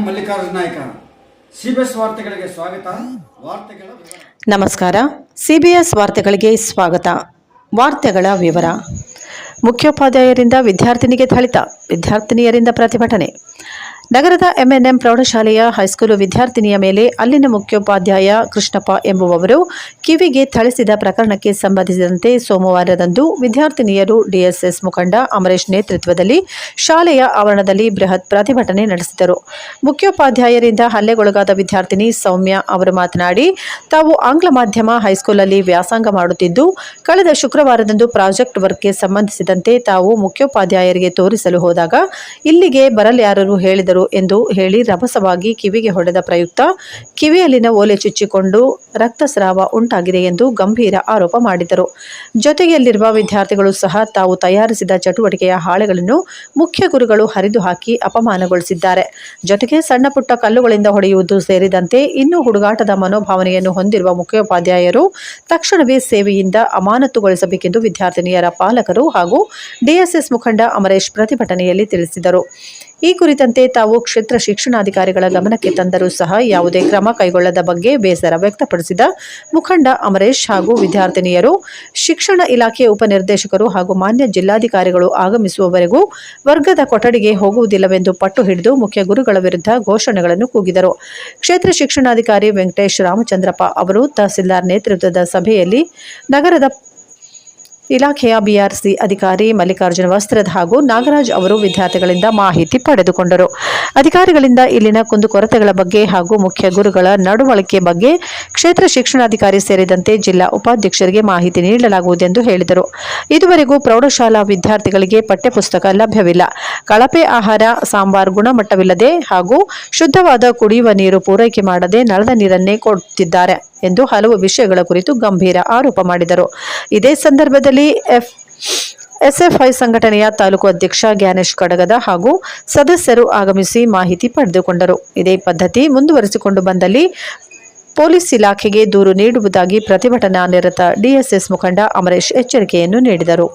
Mallikarjuna Naik. CBS ವಾರ್ತೆಗಳಿಗೆ ಸ್ವಾಗತ. ವಾರ್ತೆಗಳ ನಮಸ್ಕಾರ ಸಿಬಿಎಸ್ ವಾರ್ತೆಗಳಿಗೆ ಸ್ವಾಗತ. ವಾರ್ತೆಗಳ ವಿವರ. ಮುಖ್ಯೋಪಾಧ್ಯಾಯರಿಂದ ವಿದ್ಯಾರ್ಥಿನಿಗೆ ಥಳಿತ, ವಿದ್ಯಾರ್ಥಿನಿಯರಿಂದ ಪ್ರತಿಭಟನೆ. ನಗರದ ಎಂಎನ್ಎಂ ಪ್ರೌಢಶಾಲೆಯ ಹೈಸ್ಕೂಲು ವಿದ್ಯಾರ್ಥಿನಿಯ ಮೇಲೆ ಅಲ್ಲಿನ ಮುಖ್ಯೋಪಾಧ್ಯಾಯ ಕೃಷ್ಣಪ್ಪ ಎಂಬುವವರು ಕಿವಿಗೆ ಥಳಿಸಿದ ಪ್ರಕರಣಕ್ಕೆ ಸಂಬಂಧಿಸಿದಂತೆ ಸೋಮವಾರದಂದು ವಿದ್ಯಾರ್ಥಿನಿಯರು ಡಿಎಸ್ಎಸ್ ಮುಖಂಡ ಅಮರೇಶ್ ನೇತೃತ್ವದಲ್ಲಿ ಶಾಲೆಯ ಆವರಣದಲ್ಲಿ ಬೃಹತ್ ಪ್ರತಿಭಟನೆ ನಡೆಸಿದರು. ಮುಖ್ಯೋಪಾಧ್ಯಾಯರಿಂದ ಹಲ್ಲೆಗೊಳಗಾದ ವಿದ್ಯಾರ್ಥಿನಿ ಸೌಮ್ಯ ಅವರು ಮಾತನಾಡಿ, ತಾವು ಆಂಗ್ಲ ಮಾಧ್ಯಮ ಹೈಸ್ಕೂಲಲ್ಲಿ ವ್ಯಾಸಂಗ ಮಾಡುತ್ತಿದ್ದು, ಕಳೆದ ಶುಕ್ರವಾರದಂದು ಪ್ರಾಜೆಕ್ಟ್ ವರ್ಕ್ಗೆ ಸಂಬಂಧಿಸಿದಂತೆ ತಾವು ಮುಖ್ಯೋಪಾಧ್ಯಾಯರಿಗೆ ತೋರಿಸಲು ಹೋದಾಗ ಇಲ್ಲಿಗೆ ಬರಲ್ಯಾರರು ಹೇಳಿದರು? ಎಂದು ಹೇಳಿ ರಭಸವಾಗಿ ಕಿವಿಗೆ ಹೊಡೆದ ಪ್ರಯುಕ್ತ, ಕಿವಿಯಲ್ಲಿನ ಓಲೆ ಚುಚ್ಚಿಕೊಂಡು ರಕ್ತಸ್ರಾವ ಉಂಟಾಗಿದೆ ಎಂದು ಗಂಭೀರ ಆರೋಪ ಮಾಡಿದರು ಜೊತೆಯಲ್ಲಿರುವ ವಿದ್ಯಾರ್ಥಿಗಳು ಸಹ ತಾವು ತಯಾರಿಸಿದ ಚಟುವಟಿಕೆಯ ಹಾಳೆಗಳನ್ನು ಮುಖ್ಯ ಗುರುಗಳು ಹರಿದು ಹಾಕಿ ಅಪಮಾನಗೊಳಿಸಿದ್ದಾರೆ. ಜೊತೆಗೆ ಸಣ್ಣಪುಟ್ಟ ಕಲ್ಲುಗಳಿಂದ ಹೊಡೆಯುವುದು ಸೇರಿದಂತೆ ಇನ್ನೂ ಹುಡುಗಾಟದ ಮನೋಭಾವನೆಯನ್ನು ಹೊಂದಿರುವ ಮುಖ್ಯೋಪಾಧ್ಯಾಯರು ತಕ್ಷಣವೇ ಸೇವೆಯಿಂದ ಅಮಾನತುಗೊಳಿಸಬೇಕೆಂದು ವಿದ್ಯಾರ್ಥಿನಿಯರ ಪಾಲಕರು ಹಾಗೂ ಡಿಎಸ್ಎಸ್ ಮುಖಂಡ ಅಮರೇಶ್ ಪ್ರತಿಭಟನೆಯಲ್ಲಿ ತಿಳಿಸಿದರು. ಈ ಕುರಿತಂತೆ ತಾವು ಕ್ಷೇತ್ರ ಶಿಕ್ಷಣಾಧಿಕಾರಿಗಳ ಗಮನಕ್ಕೆ ತಂದರೂ ಸಹ ಯಾವುದೇ ಕ್ರಮ ಕೈಗೊಳ್ಳದ ಬಗ್ಗೆ ಬೇಸರ ವ್ಯಕ್ತಪಡಿಸಿದ ಮುಖಂಡ ಅಮರೇಶ್ ಹಾಗೂ ವಿದ್ಯಾರ್ಥಿನಿಯರು, ಶಿಕ್ಷಣ ಇಲಾಖೆ ಉಪನಿರ್ದೇಶಕರು ಹಾಗೂ ಮಾನ್ಯ ಜಿಲ್ಲಾಧಿಕಾರಿಗಳು ಆಗಮಿಸುವವರೆಗೂ ವರ್ಗದ ಕೊಠಡಿಗೆ ಹೋಗುವುದಿಲ್ಲವೆಂದು ಪಟ್ಟು ಹಿಡಿದು ಮುಖ್ಯ ಗುರುಗಳ ವಿರುದ್ಧ ಘೋಷಣೆಗಳನ್ನು ಕೂಗಿದರು. ಕ್ಷೇತ್ರ ಶಿಕ್ಷಣಾಧಿಕಾರಿ ವೆಂಕಟೇಶ್ ರಾಮಚಂದ್ರಪ್ಪ ಅವರು ತಹಸೀಲ್ದಾರ್ ನೇತೃತ್ವದ ಸಭೆಯಲ್ಲಿ ನಗರದ ಇಲಾಖೆಯ ಬಿಆರ್ಸಿ ಅಧಿಕಾರಿ ಮಲ್ಲಿಕಾರ್ಜುನ ವಸ್ತ್ರದ ಹಾಗೂ ನಾಗರಾಜ್ ಅವರು ವಿದ್ಯಾರ್ಥಿಗಳಿಂದ ಮಾಹಿತಿ ಪಡೆದುಕೊಂಡರು. ಅಧಿಕಾರಿಗಳಿಂದ ಇಲ್ಲಿನ ಕುಂದುಕೊರತೆಗಳ ಬಗ್ಗೆ ಹಾಗೂ ಮುಖ್ಯ ಗುರುಗಳ ನಡವಳಿಕೆ ಬಗ್ಗೆ ಕ್ಷೇತ್ರ ಶಿಕ್ಷಣಾಧಿಕಾರಿ ಸೇರಿದಂತೆ ಜಿಲ್ಲಾ ಉಪಾಧ್ಯಕ್ಷರಿಗೆ ಮಾಹಿತಿ ನೀಡಲಾಗುವುದೆಂದು ಹೇಳಿದರು. ಇದುವರೆಗೂ ಪ್ರೌಢಶಾಲಾ ವಿದ್ಯಾರ್ಥಿಗಳಿಗೆ ಪಠ್ಯಪುಸ್ತಕ ಲಭ್ಯವಿಲ್ಲ. ಕಳಪೆ ಆಹಾರ, ಸಾಂಬಾರ್ ಗುಣಮಟ್ಟವಿಲ್ಲದೆ ಹಾಗೂ ಶುದ್ಧವಾದ ಕುಡಿಯುವ ನೀರು ಪೂರೈಕೆ ಮಾಡದೆ ನಳದ ನೀರನ್ನೇ ಕೊಡುತ್ತಿದ್ದಾರೆ ಎಂದು ಹಲವು ವಿಷಯಗಳ ಕುರಿತು ಗಂಭೀರ ಆರೋಪ ಮಾಡಿದರು. ಇದೇ ಸಂದರ್ಭದಲ್ಲಿ ಎಫ್. ಎಸ್ಎಫ್ಐ ಸಂಘಟನೆಯ ತಾಲೂಕು ಅಧ್ಯಕ್ಷ ಜ್ಞಾನೇಶ್ ಕಡಗದ ಹಾಗೂ ಸದಸ್ಯರು ಆಗಮಿಸಿ ಮಾಹಿತಿ ಪಡೆದುಕೊಂಡರು. ಇದೇ ಪದ್ಧತಿ ಮುಂದುವರೆಸಿಕೊಂಡು ಬಂದಲ್ಲಿ ಪೊಲೀಸ್ ಇಲಾಖೆಗೆ ದೂರು ನೀಡುವುದಾಗಿ ಪ್ರತಿಭಟನಾ ನಿರತ ಡಿಎಸ್ಎಸ್ ಮುಖಂಡ ಅಮರೇಶ್ ಎಚ್ಚರಿಕೆಯನ್ನು ನೀಡಿದರು.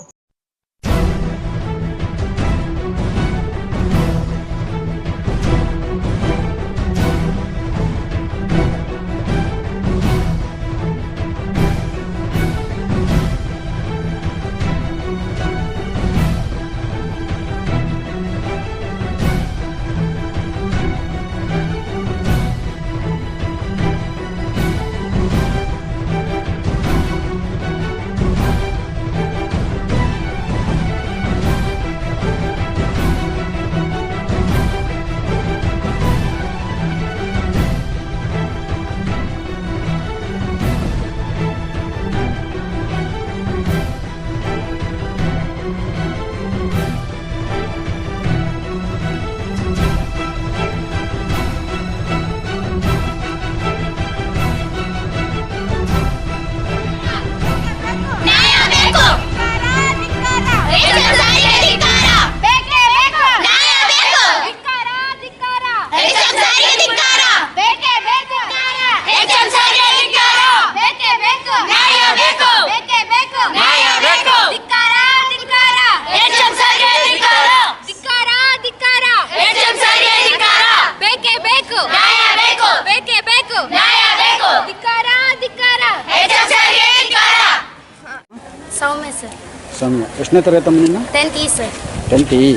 ಎಷ್ಟನೇ ತರಗತಿ ನಿನ್ನ? ಟೆಂತ್ ಈ ಸರ್ ಟೆಂತ್ ಇ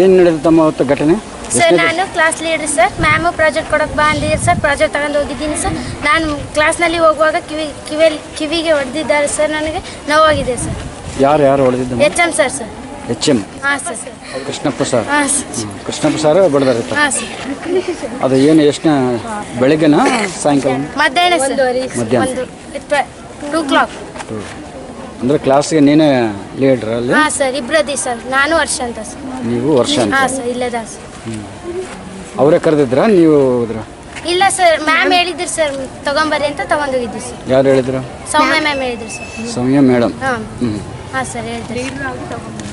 ಏನು ನಡೆದು ತಮ್ಮ ಅವತ್ತು ಘಟನೆ? ಸರ್ ನಾನು class leader sir ma'am project ಕೊಡೋಕೆ ಬಾ ಅಂದಿದ್ರು ಸರ್ ಪ್ರಾಜೆಕ್ಟ್ ತಗೊಂಡು ಹೋಗಿದ್ದೀನಿ ಸರ್ ನಾನು ಕ್ಲಾಸ್ನಲ್ಲಿ ಹೋಗುವಾಗ ಕಿವಿ ಕಿವಿಯಲ್ಲಿ ಕಿವಿಗೆ ಹೊಡೆದಿದ್ದಾರೆ ಸರ್ ನನಗೆ ನೋವಾಗಿದೆ ಸರ್ ಯಾರು ಯಾರು ಹೊಡೆದಿದ್ದು H M sir sir H M ಹಾಂ ಸರ್ ಕೃಷ್ಣಪ್ಪ ಸರ್ ಹಾಂ ಸರ್ ಕೃಷ್ಣಪ್ಪ ಸರ್ ಬಡದಾರೆ ಹಾಂ ಸರ್ ಅದು ಏನು ಎಷ್ಟು ಬೆಳಗ್ಗೆನಾ ಸಾಯಂಕಾಲ ಮಧ್ಯಾಹ್ನ ಸರ್ ಮಧ್ಯಾಹ್ನ. ಒಂದು ಟೂ ಕ್ಲಾಕ್ ಅಂದರೆ ಕ್ಲಾಸ್ಗೆ ನೀನೇ ಲೀಡ್ರ್ ಅಲ್ಲಿ? ಹಾ ಸರ್ ಇಬ್ರದಿ ಸರ್. ನಾನು ವರ್ಷ ಅಂತ ಸರ್. ನೀವು ವರ್ಷ ಅಂತ? ಹಾಂ ಸರ್ ಇಲ್ಲದ ಸರ್. ಅವರೇ ಕರೆದಿದ್ರಾ ನೀವು ಹೋದ್ರ ಇಲ್ಲ ಸರ್ ಮ್ಯಾಮ್ ಹೇಳಿದ್ರು ಸರ್ ತಗೊಂಬರ್ರಿ ಅಂತ ತಗೊಂಡೋಗಿದ್ವಿ ಸರ್. ಯಾರು ಹೇಳಿದ್ರು? ಸೌಮ್ಯ ಮ್ಯಾಮ್ ಹೇಳಿದ್ರು ಸರ್. ಸೌಮ್ಯ ಮೇಡಮ್ ಹಾ. ಹ್ಞೂ ಹಾಂ ಸರ್ ಹೇಳಿದ್ರು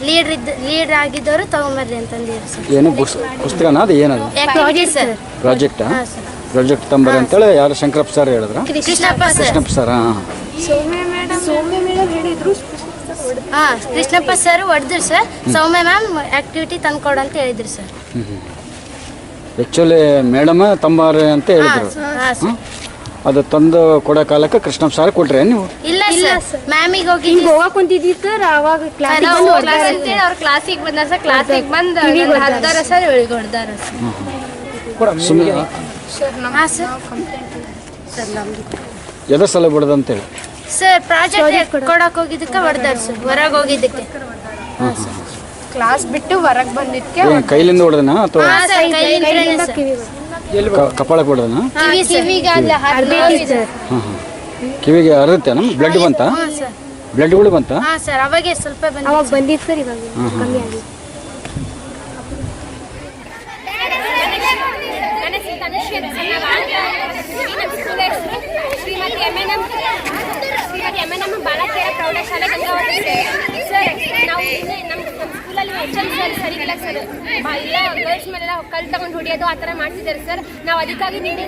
ಲೀಡರ್ ಇದ್ದ ಲೀಡ್ರ್ ಆಗಿದ್ದವರು ತಗೊಂಬರ್ರಿ ಅಂತಂದಿದ್ರು ಸರ್. ಏನು ಪುಸ್ತಕನಾ ಪುಸ್ತಕನ ಅದು ಏನದು? Project sir. ಪ್ರಾಜೆಕ್ಟಾ ಹಾಂ ಸರ್. ಪ್ರಾಜೆಕ್ಟ್ ತಂಬರಿ ಅಂತೇಳಿ ಯಾರು ಶಂಕರಪ್ಪ ಸರ್ ಹೇಳಿದ್ರು? ಕೃಷ್ಣಪ್ಪ ಸರ್. ಕೃಷ್ಣಪ್ಪ ಸರ್ ಹಾಂ. ಹಾಂ ಕೃಷ್ಣಪ್ಪ ಸರ್ ಹೊಡೆದ್ರು ಸರ್. ಸೌಮ್ಯ ಮ್ಯಾಮ್ ಆಕ್ಟಿವಿಟಿ ತಂದ್ಕೊಡು ಅಂತ ಹೇಳಿದ್ರು ಸರ್. ಆ್ಯಕ್ಚುಲಿ ಮೇಡಮ್ ತಂಬಾರೆ ಅಂತ ಹೇಳಿದ್ರು. ಹ್ಮ್? ಅದು ತಂದು ಕೊಡೋ ಕಾಲಕ್ಕೆ ಕೃಷ್ಣಪ್ಪ ಸಾರ್ ಕೊಟ್ರೆ ನೀವು? ಇಲ್ಲ ಸರ್. ಮ್ಯಾಮಿಗೆ ಹೋಗಿ ಹಿಂಗೆ ಹೋಗಕ್ ಕುಂತಿದ್ವಿ ಸರ್ ಅವಾಗ ಕ್ಲಾಸ್ ಅವ್ರ ಕ್ಲಾಸಿಗೆ ಬಂದ ಸರ್. ಕ್ಲಾಸಿಗೆ ಬಂದು ಹದ್ದಾರ ಸರ್ ಇಳಿಗೆ ಸರ್. ಸರ್ ಹಾಂ ಸರ್. ಎದ ಸಲ ಬಿಡದಂತೇಳಿ ಸರ್ ಪ್ರಾಜೆಕ್ಟ್ ಕೊಡಕ್ ಹೋಗಿದ್ದಕ್ಕೆ ಹೊಡ್ದಾರ ಸರ್ ಹೊರಗೆ ಹೋಗಿದ್ದಕ್ಕೆ. ಕ್ಲಾಸ್ ಬಿಟ್ಟು ಹೊರಗ್ ಬಂದಿದ್ಕೆ ಏನ್ ಕೈಲಿಂದ ಹೊಡೆದನ ಅಥವಾ ಹಾಂ ಸರ್ ಕಪಾಳಕ್ಕೆ ಹೊಡೆದನ? ಕಿವಿ ಕಿವಿಗೆ ಅಲ್ಲ ಹಾಂ ಹಾಂ. ಕಿವಿಗೆ ಹರಿರುತ್ತೆ ನಮ್ಮ ಬ್ಲಡ್ ಬಂತ? ಹಾಂ ಸರ್ ಬ್ಲಡ್ಗಳು ಬಂತ? ಹಾಂ ಸರ್ ಅವಾಗೆ ಸ್ವಲ್ಪ ಬಂದ ಅವಾಗ ಬಂದಿತ್ತು ಸರ್ ಇವಾಗ ಕಮ್ಮಿ ಆಗಿದೆ Shrimati M N M Shrimati M N M ಬಾಲಕಿಯರ ಪ್ರೌಢಶಾಲೆ ಗಂಗಾವತಿ ಸರ್, ನಾವು ಇಲ್ಲಿ ನಮ್ಮ ಸ್ಕೂಲಲ್ಲಿ ಎಚ್ ಎಂ ಸರ್ ಸರಿಗಿಲ್ಲ ಸರ್ ಎಲ್ಲ ಗರ್ಲ್ಸ್ ಮೇಲೆಲ್ಲ ಕಲ್ ತಗೊಂಡು ಹೊಡಿಯೋದು ಆ ಥರ ಮಾಡ್ತಿದ್ದಾರೆ ಸರ್ ನಾವು ಅದಕ್ಕಾಗಿ ನಿನ್ನೆ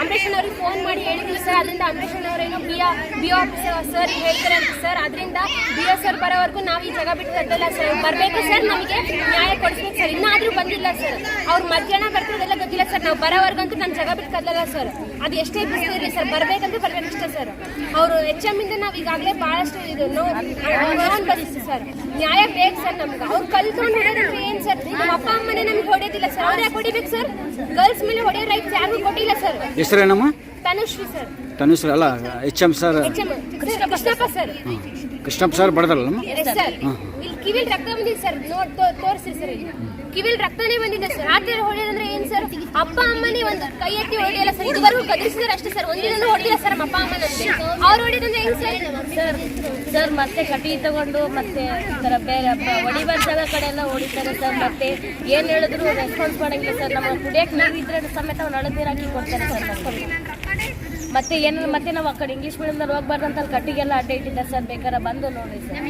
ಅಂಬರೀಷ್ ಅವ್ರಿಗೆ ಫೋನ್ ಮಾಡಿ ಹೇಳಿದ್ವಿ ಸರ್ ಅದರಿಂದ ಅಂಬರೀಷ್ ಅವರೇನೋ ಬಿ ಬಿ ಆಫೀಸರ್ ಸರ್ ಹೇಳ್ತಾರೆ ಅಂತ ಸರ್ ಅದರಿಂದ ಬಿ ಎಸ್ ಸರ್ ಬರೋವರೆಗೂ ನಾವು ಈ ಜಾಗ ಬಿಟ್ಟು ಕಟ್ಟಲ್ಲ ಸರ್ ಬರಬೇಕು ಸರ್ ನಮಗೆ ನ್ಯಾಯ ಕೊಡಿಸ್ಬೇಕು ಸರ್ ಇನ್ನಾದರೂ ಬಂದಿಲ್ಲ ಸರ್ ಅವ್ರು ಮಧ್ಯಾಹ್ನ ಬರ್ತಿರೋದೆಲ್ಲ ಗೊತ್ತಿಲ್ಲ ಸರ್ ನಾವು ಬರೋವರೆಗಂತೂ ನಮ್ಮ ಜಾಗ ಬಿಟ್ಟು ಕದ್ದಲ್ಲ ಸರ್ ಅದು ಎಷ್ಟೇ ಬಿಸಿಲಿರಲಿ ಸರ್ ಬರಬೇಕಂದ್ರೆ ಬರ್ಬೇಕು ಅಷ್ಟೇ ಸರ್. ಅವರು ಎಚ್ ಎಂ ಇಂದ ನಾವು ಈಗಾಗಲೇ ಭಾಳಷ್ಟು ಇದು ನೋವು ಬಂದಿತ್ತು ಸರ್. ನ್ಯಾಯ ಬೇಕು ಸರ್ ನಮ್ಗೆ. ಅವ್ರು ಕಲ್ತ್ಕೊಂಡು ಹೊಡೆದ್ರೆ ಏನು ಸರ್? ನಮ್ಮ ಅಪ್ಪ ಅಮ್ಮನೇ ನಮ್ಗೆ ಹೊಡೆಯೋದಿಲ್ಲ ಸರ್. ಅವ್ರು ಯಾಕೆ ಹೊಡಿಬೇಕು ಸರ್? ಗರ್ಲ್ಸ್ ಮೇಲೆ ಹೊಡೆಯೋ ರೈಟ್ ಯಾರಿಗೂ ಕೊಟ್ಟಿಲ್ಲ ಸರ್. ಹೆಸರೇನಮ್ಮ? ತನುಶ್ರೀ ಸರ್. ತನುಶ್ರೀ ಅಲ್ಲ H M sir. Krishnappa sir. Krishnappa sir ಬಡದಲ್ಲ sir ಇಲ್ಲಿ ಕಿವಿಲ್ ರಕ್ತ ಬಂದಿದೆ ಸರ್. ನೋಡ್ ತೋರಿಸಿ ಸರ್ ಕಿವಿಲ್ ರಕ್ತನೇ ಬಂದಿದೆ ಸರ್. ಆ ಥರ ಹೊಡೆಯೋದಂದ್ರೆ ಏನ್ ಸರ್? ಅಪ್ಪ ಅಮ್ಮನೇ ಒಂದು ಕೈ ಎತ್ತಿ ಹೊಡೆಯಲ್ಲ ಸರ್. ಗದರಿಸಿದ್ರೆ ಅಷ್ಟೇ ಸರ್. ಒಂದಿನ ಹೊಡೆದಿಲ್ಲ ಸರ್ ನಮ್ಮ ಅಪ್ಪ ಅಮ್ಮನಂತೆ. ಅವ್ರು ಹೊಡೆಯೋದಂದ್ರೆ ಏನ್ ಸರ್? ಸರ್ ಸರ್ ಮತ್ತೆ ಕಟಿ ತಗೊಂಡು ಮತ್ತೆ ಥರ ಬೇರೆ ಹೊಡಿಬಾರ ಜಾಗ ಕಡೆ ಎಲ್ಲ ಹೊಡಿತಾರೆ ಸರ್ ಮತ್ತೆ ಏನು ಹೇಳಿದ್ರು ರೆಸ್ಪಾನ್ಸ್ ಮಾಡಂಗಿಲ್ಲ ಸರ್. ನಮ್ಮ ಕುಡಿಯೋಕೆ ನೀರು ಇದ್ರೆ ಸಮೇತ ಅವ್ನು ಅಳದ್ ನೀರು ಹಾಕಿ ಕೊಡ್ತಾರೆ ಸರ್ ಮತ್ತೆ ಏನು ಮತ್ತೆ ನಾವು ಆ ಕಡೆ ಇಂಗ್ಲೀಷ್ ಮೀಡಿಯಮ್ದಲ್ಲಿ ಹೋಗ್ಬಾರ್ದು ಅಂತ ಅಲ್ಲಿ ಕಟ್ಟಿಗೆಲ್ಲ ಅಡ್ಡ ಇಟ್ಟಿದ್ದಾರೆ ಸರ್ ಬೇಕಾದ್ರೆ ಬಂದು ನೋಡಿ ಸರ್.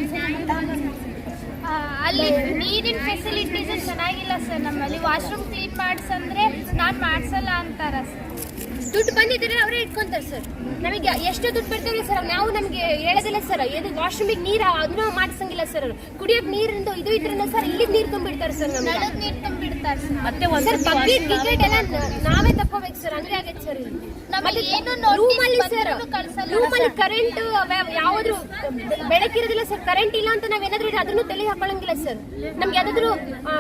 ಅಲ್ಲಿ ನೀರಿನ ಫೆಸಿಲಿಟೀಸ್ ಚೆನ್ನಾಗಿಲ್ಲ ಸರ್. ನಮ್ಮಲ್ಲಿ ವಾಶ್ರೂಮ್ ಕ್ಲೀನ್ ಮಾಡ್ಸಂದ್ರೆ ನಾನು ಮಾಡ್ಸಲ್ಲ ಅಂತಾರ ಸರ್. ದುಡ್ಡು ಬಂದಿದ್ರೆ ಅವರೇ ಇಟ್ಕೊಂತಾರೆ ಸರ್. ನಮಗೆ ಎಷ್ಟು ದುಡ್ಡು ಬರ್ತಾರೆ ಸರ್. ನಾವು ನಮಗೆ ಹೇಳೋದಿಲ್ಲ ಸರ್. ಏನು ವಾಶ್ರೂಮಿಗೆ ನೀರು ಅದನ್ನು ಮಾಡಿಸಂಗಿಲ್ಲ ಸರ್. ಕುಡಿಯೋಕೆ ನೀರಿಂದು ಇದು ಇದ್ರಿಂದ ಸರ್ ಇಲ್ಲಿ ನೀರು ತುಂಬಿಡ್ತಾರೆ ಸರ್ ನಮ್ಗೆ. ನೀರು ತುಂಬಿಡ್ತಾರೆ ಮತ್ತೆ ಬಕೆಟ್ ಗಿಕೆಟ್ ಎಲ್ಲ ನಾವೇ ತಕೋಬೇಕು ಸರ್ ಹಂಗೆ ಆಗೈತೆ ಸರ್ ಇಲ್ಲಿ. ನಮಗೆ ಏನು ರೂಮಲ್ಲಿ ಸರ್ ರೂಮಲ್ಲಿ ಕರೆಂಟ್ ಯಾವ್ದು ಬೆಳಕಿರೋದಿಲ್ಲ ಸರ್ ಕರೆಂಟ್ ಇಲ್ಲ ಅಂತ ನಾವೇನಾದ್ರೂ ಅದನ್ನು ತಲೆ ಹಾಕೊಳ್ಳಂಗಿಲ್ಲ ಸರ್ ನಮ್ಗೆ ಯಾವ್ದಾದ್ರು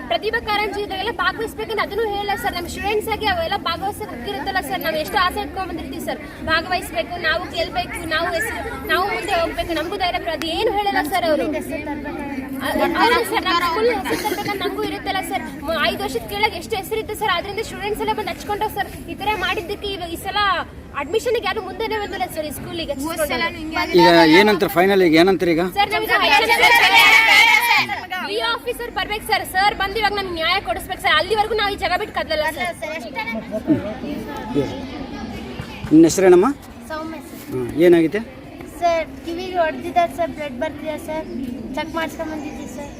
ಪ್ರತಿಭಾ ಕಾರಂಜಿ ಇದಾಗೆಲ್ಲ ಭಾಗವಹಿಸ್ಬೇಕಂತ ಅದನ್ನು ಹೇಳಲ್ಲ ಸರ್ ನಮ್ಮ ಸ್ಟೂಡೆಂಟ್ಸ್ ಆಗಿ ಅವೆಲ್ಲ ಭಾಗವಹಿಸಕ್ ಗೊತ್ತಿರುತ್ತಲ್ಲ ಸರ್ ನಾವು ಎಷ್ಟು ಆಸೆ ಇಟ್ಕೊಂಡ್ ಬಂದಿರ್ತೀವಿ ಸರ್ ಭಾಗವಹಿಸ್ಬೇಕು ನಾವು ಗೆಲ್ಬೇಕು ನಾವು ಹೆಸ್ರು ನಾವು ಮುಂದೆ ಹೋಗ್ಬೇಕು. ನಮಗೂ ಧೈರ್ಯ ಅದು ಏನು ಹೇಳಲ್ಲ ಸರ್ ಅವರು. ಹೆಸರು ಇರುತ್ತಲ್ಲ ಸರ್. ಐದು ವರ್ಷದ ಕೆಳಗೆ ಎಷ್ಟು ಹೆಸರಿತ್ತು ಸರ್. ಅದರಿಂದ ಸ್ಟೂಡೆಂಟ್ಸ್ ಎಲ್ಲ ಬಂದು ಹಚ್ಕೊಂಡವ್ ಸರ್ ಈ ತರ ಮಾಡಿದ್ದಕ್ಕೆ ಇವಾಗ ಈ ಸಲ ಅಡ್ಮಿಷನ್ ಯಾರು ಮುಂದೆ ಬಂದಿಲ್ಲ ಸರ್ ಸ್ಕೂಲಿಗೆ ಈಗ ಏನಂತಾರೆ ಫೈನಲ್ ಈಗ ಏನಂತಾರೆ ಈಗ? ಸರ್ ಬಿ ಆಫೀಸರ್ ಬರ್ಬೇಕು ಸರ್. ಸರ್ ಬಂದು ಇವಾಗ ನಮ್ಗೆ ನ್ಯಾಯ ಕೊಡಿಸ್ಬೇಕು ಸರ್. ಅಲ್ಲಿವರೆಗೂ ನಾವು ಈ ಜಾಗ ಬಿಟ್ಟು ಕದಲಲ್ಲ ಸರ್. ನಿನ್ನ ಹೆಸರೇನಮ್ಮ? ಏನಾಗಿದೆ? ಸರ್ ಕಿವಿಗೆ ಹೊಡೆದಿದ್ದಾರೆ ಸರ್ ಬ್ಲಡ್ ಬರ್ತಿದೆ ಸರ್. ಚೆಕ್ ಮಾಡ್ಸ್ಕೊಂಡ್ ಬಂದಿದ್ದೀವಿ ಸರ್.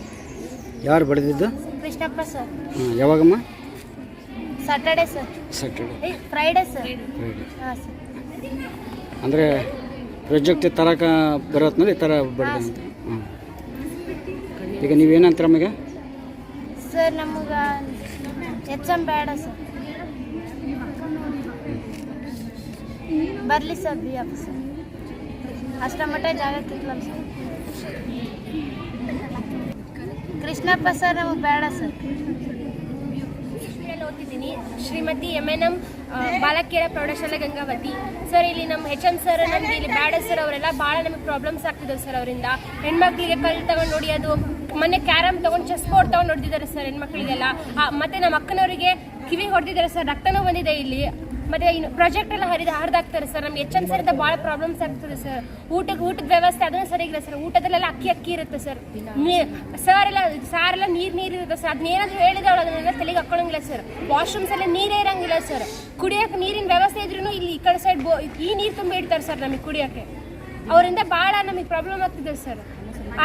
ಯಾರು ಬಡ್ದಿದ್ದು? ಕೃಷ್ಣಪ್ಪ ಸರ್. ಹಾಂ ಯಾವಾಗಮ್ಮ? Saturday sir. Saturday Friday sir. ಹಾಂ ಸರ್. ಅಂದರೆ ಪ್ರಾಜೆಕ್ಟ್ ತರಕ ಬರೋತ್ನಲ್ಲಿ ಈ ಥರ ಬಡಿದ ಅಂತ. ನೀವು ಈಗ ನೀವೇನಂತೀರ ನಮಗೆ ಸರ್ ನಮಗೆ ಎಚ್ ಎಂ ಬೇಡ ಸರ್. ಬರಲಿ ಸರ್ ಬಿ ಆಫೀಸರ್ ಅಷ್ಟ ಮಟ್ಟ ಜಾಗ ಕಿತ್ಲಲ್ಲ ಸರ್. ಕೃಷ್ಣಪ್ಪ ಸರ್ ನಮಗೆ ಬೇಡ ಸರ್. ಓದ್ತಿದ್ದೀನಿ. ಶ್ರೀಮತಿ ಎಂ ಎನ್ ಎಂ ಬಾಲಕಿಯರ ಪ್ರೌಢಶಾಲೆ ಗಂಗಾವತಿ. ಸರ್, ಇಲ್ಲಿ ನಮ್ಮ ಹೆಚ್ ಎಂ ಸರ್ ನಮ್ಗೆ ಇಲ್ಲಿ ಬ್ಯಾಡ ಸರ್. ಅವರೆಲ್ಲ ಭಾಳ ನಮಗೆ ಪ್ರಾಬ್ಲಮ್ಸ್ ಆಗ್ತಿದ್ದಾವೆ ಸರ್ ಅವರಿಂದ. ಹೆಣ್ಮಕ್ಳಿಗೆ ಕಲ್ಲು ತಗೊಂಡು ಅದು ಮೊನ್ನೆ ಕ್ಯಾರಮ್ ತಗೊಂಡು ಚೆಸ್ ಬೋರ್ಡ್ ತಗೊಂಡು ಹೊಡೆದಿದ್ದಾರೆ ಸರ್ ಹೆಣ್ಮಕ್ಳಿಗೆಲ್ಲ. ಮತ್ತೆ ನಮ್ಮ ಅಕ್ಕನವರಿಗೆ ಕಿವಿ ಹೊಡೆದಿದ್ದಾರೆ ಸರ್. ರಕ್ತನೂ ಬಂದಿದೆ ಇಲ್ಲಿ. ಮತ್ತೆ ಇನ್ನು ಪ್ರಾಜೆಕ್ಟ್ ಎಲ್ಲ ಹರಿದು ಹರಿದಾಕ್ತಾರೆ ಸರ್ ನಮ್ಗೆ ಎಚ್ ಸರ್ ಭಾಳ ಪ್ರಾಬ್ಲಮ್ಸ್ ಆಗ್ತದೆ ಸರ್ ಊಟಕ್ಕೆ, ಊಟದ ವ್ಯವಸ್ಥೆ ಅದನ್ನು ಸರಿಗಿಲ್ಲ ಸರ್ ಊಟದಲ್ಲೆಲ್ಲ ಅಕ್ಕಿ ಅಕ್ಕಿ ಇರುತ್ತೆ ಸರ್ ಸರ್ ಎಲ್ಲ ಸಾರೆಲ್ಲ ನೀರು ನೀರು ಇರುತ್ತೆ ಸರ್ ಅದನ್ನೇನಾದ್ರೂ ಹೇಳಿದವಳು ಅದನ್ನೆಲ್ಲ ತಲೆಗೆ ಹಾಕೊಳ್ಳಂಗಿಲ್ಲ ಸರ್ ವಾಶ್ರೂಮ್ಸ್ ಎಲ್ಲ ನೀರೇ ಇರಂಗಿಲ್ಲ ಸರ್ ಕುಡಿಯೋಕೆ ನೀರಿನ ವ್ಯವಸ್ಥೆ ಇದ್ರೂ ಇಲ್ಲಿ ಈ ಕಡೆ ಸೈಡ್ ಈ ನೀರು ತುಂಬಿ ಇಡ್ತಾರೆ ಸರ್ ನಮಗೆ ಕುಡಿಯೋಕ್ಕೆ. ಅವರಿಂದ ಭಾಳ ನಮಗೆ ಪ್ರಾಬ್ಲಮ್ ಆಗ್ತಿದೆ ಸರ್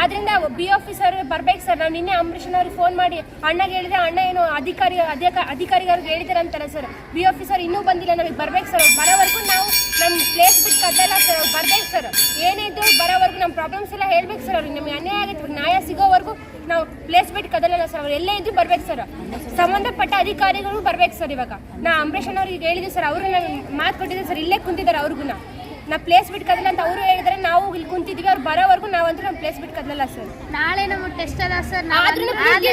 ಆದ್ರಿಂದ ಬಿ ಆಫೀಸರ್ ಬರ್ಬೇಕು ಸರ್. ನಾವು ನಿನ್ನೆ ಅಂಬರೀಷನ್ ಅವ್ರಿಗೆ ಫೋನ್ ಮಾಡಿ ಅಣ್ಣಗೆ ಹೇಳಿದ್ರೆ ಅಣ್ಣ ಏನು ಅಧಿಕಾರಿ ಅಧಿಕ ಅಧಿಕಾರಿಗಳಿಗೆ ಹೇಳಿದಾರೆ ಅಂತಾರೆ ಸರ್. ಬಿ ಆಫೀಸರ್ ಇನ್ನೂ ಬಂದಿಲ್ಲ, ನಮಗೆ ಬರ್ಬೇಕು ಸರ್. ಬರೋವರೆಗೂ ನಾವು ನಮ್ಮ ಪ್ಲೇಸ್ ಬಿಟ್ಟು ಕದ್ದಲ್ಲ ಸರ್ ಬರ್ಬೇಕು ಸರ್. ಏನಿದ್ರು ಬರೋವರೆಗೂ ನಮ್ಮ ಪ್ರಾಬ್ಲಮ್ಸ್ ಎಲ್ಲ ಹೇಳ್ಬೇಕು ಸರ್. ಅವ್ರಿಗೆ ನಮಗೆ ಅನ್ಯಾಯ ಆಗುತ್ತೆ. ನ್ಯಾಯ ಸಿಗೋವರೆಗೂ ನಾವು ಪ್ಲೇಸ್ ಬಿಟ್ಟು ಕದಲಲ್ಲ ಸರ್. ಅವ್ರು ಎಲ್ಲೇ ಇದ್ರು ಬರ್ಬೇಕು ಸರ್. ಸಂಬಂಧಪಟ್ಟ ಅಧಿಕಾರಿಗಳು ಬರ್ಬೇಕು ಸರ್ ಇವಾಗ. ನಾ ಅಂಬರೀಷನ್ ಅವ್ರಿಗೆ ಹೇಳಿದ್ವಿ ಸರ್. ಅವರು ಮಾತು ಕೊಟ್ಟಿದ್ದೆ ಸರ್. ಇಲ್ಲೇ ಕುಂತಿದ್ದಾರೆ ಅವ್ರಿಗೂ ನಾ ಪ್ಲೇಸ್ ಬಿಟ್ಟು ಕದಲ್ಲ ಅಂತ ಅವರು ಹೇಳಿದ್ರೆ ನಾವು ಇಲ್ಲಿ ಕುಂತಿದ್ವಿ ಅವ್ರು ಬರೋವರೆಗೂ ನಾವಂತೂ ನಮ್ಮ ಪ್ಲೇಸ್ ಬಿಟ್ಟು ಕದಲಲ್ಲ ಸರ್ ನಾಳೆ ನಮ್ಮ ಟೆಸ್ಟ್ ಅಲ್ಲ ಸರ್ ಆದ್ರೂ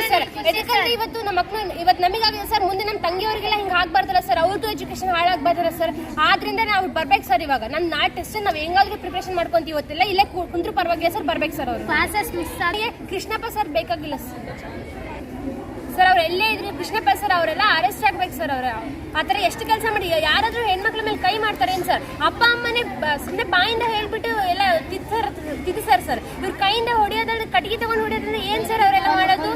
ಸರ್ ಯಾಕಂದ್ರೆ ಇವತ್ತು ನಮ್ಮ ಮಕ್ಕಳು ಇವತ್ತು ನಮಗಾಗಿದೆ ಸರ್ ಮುಂದೆ ನಮ್ಮ ತಂಗಿಯವರಿಗೆಲ್ಲ ಹಿಂಗೆ ಆಗ್ಬಾರ್ದಲ್ಲ ಸರ್ ಅವ್ರದ್ದು ಎಜುಕೇಶನ್ ಹಾಳಾಗ್ಬಾರ್ದಲ್ಲ ಸರ್ ಆದ್ರಿಂದ ನಾವು ಬರ್ಬೇಕು ಸರ್ ಇವಾಗ. ನಮ್ಮ ನಾ ಟೆಸ್ಟ್ ನಾವು ಹೆಂಗಾದ್ರೂ ಪ್ರಿಪ್ರೇಷನ್ ಮಾಡ್ಕೊಂತೀವಿ ಇವತ್ತೆಲ್ಲ ಇಲ್ಲೇ ಕುಂದ್ರು ಪರವಾಗಿಲ್ಲ ಸರ್ ಬರ್ಬೇಕು ಸರ್ ಅವರು. ಕ್ಲಾಸಸ್ ಮಿಸ್ ಆಗಿ ಕೃಷ್ಣಪ್ಪ ಸರ್ ಬೇಕಾಗಿಲ್ಲ ಸರ್ ಸರ್, ಅವ್ರು ಎಲ್ಲೇ ಇದ್ರೆ ಕೃಷ್ಣಪ್ಪ ಸರ್, ಅವರೆಲ್ಲ ಅರೆಸ್ಟ್ ಆಗ್ಬೇಕು ಸರ್ ಅವ್ರ. ಆ ಥರ ಎಷ್ಟು ಕೆಲಸ ಮಾಡಿ, ಯಾರಾದರೂ ಹೆಣ್ಮಕ್ಳ ಮೇಲೆ ಕೈ ಮಾಡ್ತಾರೆ ಏನು ಸರ್? ಅಪ್ಪ ಅಮ್ಮನೇ ಸುಮ್ನೆ ಬಾಯಿಂದ ಹೇಳ್ಬಿಟ್ಟು ಎಲ್ಲ ತಿದ್ಸರ್ ತಿದ್ದಿಸಾರ್ ಸರ್ ಇವ್ರ ಕೈಯಿಂದ ಹೊಡೆಯೋದ್ರೆ ಕಟ್ಟಿಗೆ ತಗೊಂಡು ಹೊಡೆಯೋದ್ರೆ ಏನು ಸರ್ ಅವರೆಲ್ಲ ಮಾಡೋದು?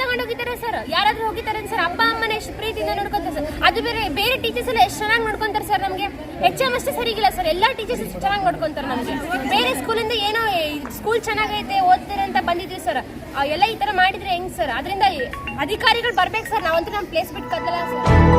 ತಗೊಂಡು ಹೋಗಿದ್ದಾರೆ ಸರ್ ಯಾರಾದ್ರೂ ಹೋಗಿದ್ದಾರೆ ಸರ್ ಅಪ್ಪ, ಅಮ್ಮನ ಎಷ್ಟು ಪ್ರೀತಿಯಿಂದ ನೋಡ್ಕೊಂತಾರೆ ಸರ್ ಅದು ಬೇರೆ ಬೇರೆ ಟೀಚರ್ಸ್ ಎಲ್ಲ ಎಷ್ಟು ಚೆನ್ನಾಗಿ ನೋಡ್ಕೊಂತಾರೆ ಸರ್ ನಮಗೆ? ಎಚ್ ಎಂ ಅಷ್ಟೇ ಸರಿಗಿಲ್ಲ ಸರ್ ಎಲ್ಲ ಟೀಚರ್ಸ್ ಚೆನ್ನಾಗಿ ನೋಡ್ಕೊಂತಾರೆ ನಮಗೆ. ಬೇರೆ ಸ್ಕೂಲಿಂದ ಏನೋ ಸ್ಕೂಲ್ ಚೆನ್ನಾಗೈತೆ, ಓದ್ತಾರೆ ಅಂತ ಬಂದಿದ್ವಿ ಸರ್ ಎಲ್ಲ ಈ ತರ ಮಾಡಿದ್ರೆ ಹೆಂಗ್ ಸರ್ ಅದರಿಂದ ಅಧಿಕಾರಿಗಳು ಬರ್ಬೇಕು ಸರ್ ನಾವಂತೂ ನಮ್ಮ ಪ್ಲೇಸ್ ಬಿಟ್ಟು ಕದಲ್ಲ ಸರ್